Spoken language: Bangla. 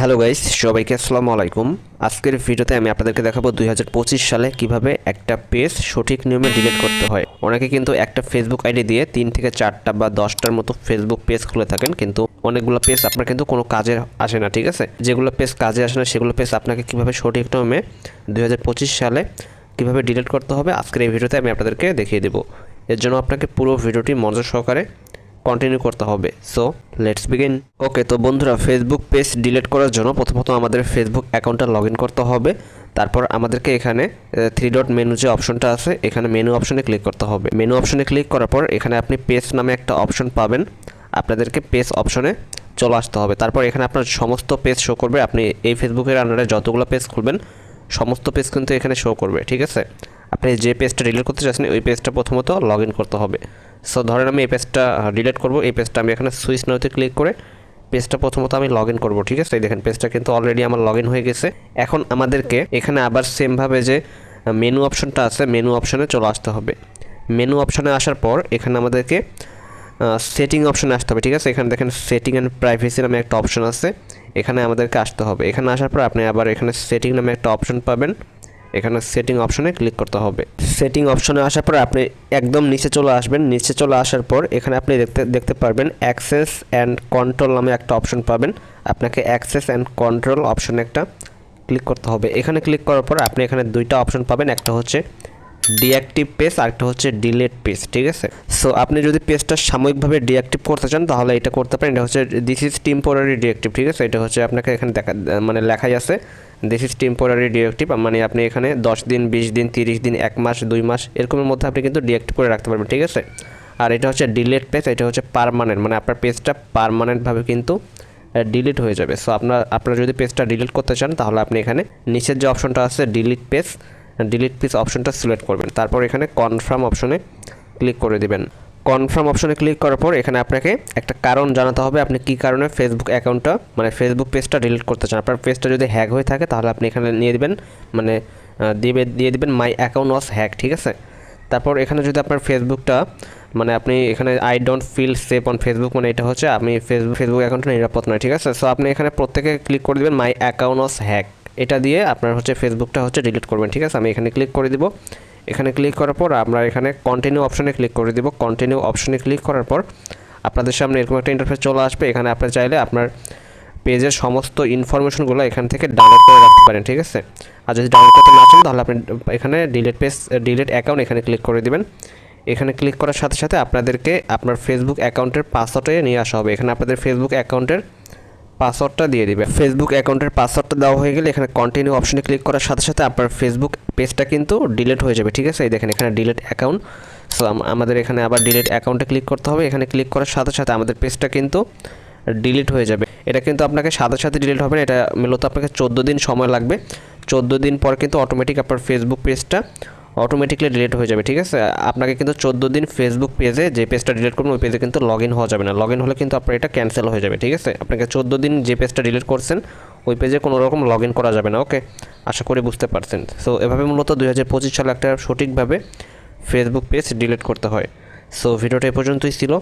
হ্যালো গাইস সবাইকে আসসালামু আলাইকুম। আজকের ভিডিওতে আমি আপনাদেরকে দেখাবো দুই হাজার পঁচিশ সালে কীভাবে একটা পেজ সঠিক নিয়মে ডিলিট করতে হয়। অনেকে কিন্তু একটা ফেসবুক আইডি দিয়ে তিন থেকে চারটা বা দশটার মতো ফেসবুক পেজ খুলে থাকেন, কিন্তু অনেকগুলো পেজ আপনার কিন্তু কোনো কাজে আসে না, ঠিক আছে? যেগুলো পেজ কাজে আসে না, সেগুলো পেজ আপনাকে কীভাবে সঠিক নিয়মে দুই হাজার পঁচিশ সালে কীভাবে ডিলিট করতে হবে, আজকের এই ভিডিওতে আমি আপনাদেরকে দেখিয়ে দেবো। এর জন্য আপনাকে পুরো ভিডিওটি মনোযোগ সহকারে কন্টিনিউ করতে হবে। সো লেটস বিগিন ওকে তো বন্ধুরা ফেসবুক পেজ ডিলিট করার জন্য প্রথমত আমাদের ফেসবুক অ্যাকাউন্টটা লগ ইন করতে হবে। তারপর আমাদেরকে এখানে থ্রি ডট মেনু যে অপশনটা আছে, এখানে মেনু অপশনে ক্লিক করতে হবে। মেনু অপশনে ক্লিক করার পর এখানে আপনি পেজ নামে একটা অপশন পাবেন। আপনাদেরকে পেজ অপশনে চলে আসতে হবে। তারপর এখানে আপনার সমস্ত পেজ শো করবে। আপনি এই ফেসবুকের আন্ডারে যতগুলো পেজ খুলবেন, সমস্ত পেজ কিন্তু এখানে শো করবে, ঠিক আছে? আপনি যে পেজটা ডিলিট করতে চাচ্ছেন, ওই পেজটা প্রথমত লগ করতে হবে। সো ধরেন আমি এই পেজটা ডিলিট করব। এই পেজটা আমি এখানে সুইচ নাওতে ক্লিক করে পেজটা প্রথমত আমি লগ ইন করব, ঠিক আছে? এই দেখেন পেজটা কিন্তু অলরেডি আমার লগ ইন হয়ে গেছে। এখন আমাদেরকে এখানে আবার সেমভাবে যে মেনু অপশনটা আছে মেনু অপশনে চলে আসতে হবে। মেনু অপশনে আসার পর এখানে আমাদেরকে সেটিং অপশনে আসতে হবে, ঠিক আছে? এখানে দেখেন সেটিং অ্যান্ড প্রাইভেসি নামে একটা অপশন আছে। এখানে আমাদেরকে আসতে হবে। এখানে আসার পর আপনি আবার এখানে সেটিং নামে একটা অপশন পাবেন। এখানে সেটিং অপশনে ক্লিক করতে হবে। সেটিং অপশনে আসার পর আপনি একদম নিচে চলে আসবেন। নিচে চলে আসার পর এখানে আপনি দেখতে দেখতে পারবেন অ্যাক্সেস অ্যান্ড কন্ট্রোল নামে একটা অপশন পাবেন। আপনাকে অ্যাক্সেস অ্যান্ড কন্ট্রোল অপশনে একটা ক্লিক করতে হবে। এখানে ক্লিক করার পর আপনি এখানে দুইটা অপশন পাবেন। একটা হচ্ছে ডিঅ্যাক্টিভ পেজ আরেকটা হচ্ছে ডিলেট পেজ ঠিক আছে? সো আপনি যদি পেজটা সাময়িকভাবে ডিঅ্যাক্টিভ করতে চান, তাহলে এটা করতে পারেন। এটা হচ্ছে দিস ইজ টেম্পোরারি ডিঅ্যাক্টিভ ঠিক আছে? এটা হচ্ছে আপনাকে এখানে দেখা মানে লেখাই আছে। দিস ইজ টেম্পোরারি ডিঅ্যাক্টিভ মানে আপনি এখানে দশ দিন, বিশ দিন, তিরিশ দিন, এক মাস, দুই মাস, এরকমের মধ্যে আপনি কিন্তু ডিঅ্যাক্টিভ করে রাখতে পারবেন, ঠিক আছে? আর এটা হচ্ছে ডিলেট পেজ এটা হচ্ছে পারমানেন্ট মানে আপনার পেজটা পারমানেন্টভাবে কিন্তু ডিলিট হয়ে যাবে। সো আপনার, আপনারা যদি পেজটা ডিলিট করতে চান, তাহলে আপনি এখানে নিচের যে অপশনটা আছে ডিলিট পেজ ডিলিট পেজ অপশনটা সিলেক্ট করবেন। তারপর এখানে কনফার্ম অপশনে ক্লিক করে দিবেন। কনফার্ম অপশনে ক্লিক করার পর এখানে আপনাকে একটা কারণ জানাতে হবে আপনি কী কারণে ফেসবুক অ্যাকাউন্টটা মানে ফেসবুক পেজটা ডিলিট করতে চান। আপনার পেজটা যদি হ্যাক হয়ে থাকে তাহলে আপনি এখানে নিয়ে দেবেন মানে দিবে, দিয়ে দিবেন মাই অ্যাকাউন্ট ওয়াজ হ্যাক ঠিক আছে? তারপর এখানে যদি আপনার ফেসবুকটা মানে আপনি এখানে I don't feel safe on Facebook মানে এটা হচ্ছে আমি ফেসবুক ফেসবুক অ্যাকাউন্টটা নিরাপদ নয়, ঠিক আছে? সো আপনি এখানে প্রত্যেকে ক্লিক করে দেবেন মাই অ্যাকাউন্ট ওয়াজ হ্যাক এটা দিয়ে আপনার হচ্ছে ফেসবুকটা হচ্ছে ডিলিট করবেন, ঠিক আছে? আমি এখানে ক্লিক করে দিব। এখানে ক্লিক করার পর আমরা এখানে কন্টিনিউ অপশনে ক্লিক করে দিব। কন্টিনিউ অপশনে ক্লিক করার পর আপনাদের সামনে এরকম একটা ইন্টারফেস চলে আসবে। এখানে আপনি চাইলে আপনার পেজের সমস্ত ইনফরমেশনগুলো এখান থেকে ডাউনলোড করে রাখতে পারেন, ঠিক আছে? আর যদি ডাউনলোড করতে না চান, তাহলে আপনি এখানে ডিলিট পেজ ডিলিট অ্যাকাউন্ট এখানে ক্লিক করে দিবেন। এখানে ক্লিক করার সাথে সাথে আপনাদেরকে আপনার ফেসবুক অ্যাকাউন্টের পাসওয়ার্ডে নিয়ে আসা হবে। এখানে আপনাদের ফেসবুক অ্যাকাউন্টের পাসওয়ার্ডটা দিয়ে দিবে। ফেসবুক অ্যাকাউন্টের পাসওয়ার্ডটা দেওয়া হয়ে গেলে এখানে কন্টিনিউ অপশনে ক্লিক করার সাথে সাথে আপনার ফেসবুক পেজটা কিন্তু ডিলেট হয়ে যাবে, ঠিক আছে? এই দেখেন, এখানে ডিলেট অ্যাকাউন্ট সো আমাদের এখানে আবার ডিলেট অ্যাকাউন্টে ক্লিক করতে হবে। এখানে ক্লিক করার সাথে সাথে আমাদের পেজটা কিন্তু ডিলিট হয়ে যাবে। এটা কিন্তু আপনাকে সাথে সাথে ডিলিট হবে না, এটা মূলত আপনাকে চোদ্দ দিন সময় লাগবে। চোদ্দ দিন পর কিন্তু অটোমেটিক আপনার ফেসবুক পেজটা অটোমেটিকলি ডিলিট হয়ে যাবে, ঠিক আছে? আপনাকে কিন্তু চোদ্দ দিন ফেসবুক পেজে যে পেজটা ডিলিট করবেন, ওই পেজে কিন্তু লগ ইন হওয়া যাবে না। লগ ইন হলে কিন্তু আপনার এটা ক্যান্সেল হয়ে যাবে, ঠিক আছে? আপনাকে চোদ্দ দিন যে পেজটা ডিলিট করছেন, ওই পেজে কোনো রকম লগ ইন করা যাবে না ওকে আশা করি বুঝতে পারছেন। সো এভাবে মূলত দুই হাজার পঁচিশ সালে একটা সঠিকভাবে ফেসবুক পেজ ডিলিট করতে হয়। সো ভিডিওটা এ পর্যন্তই ছিল।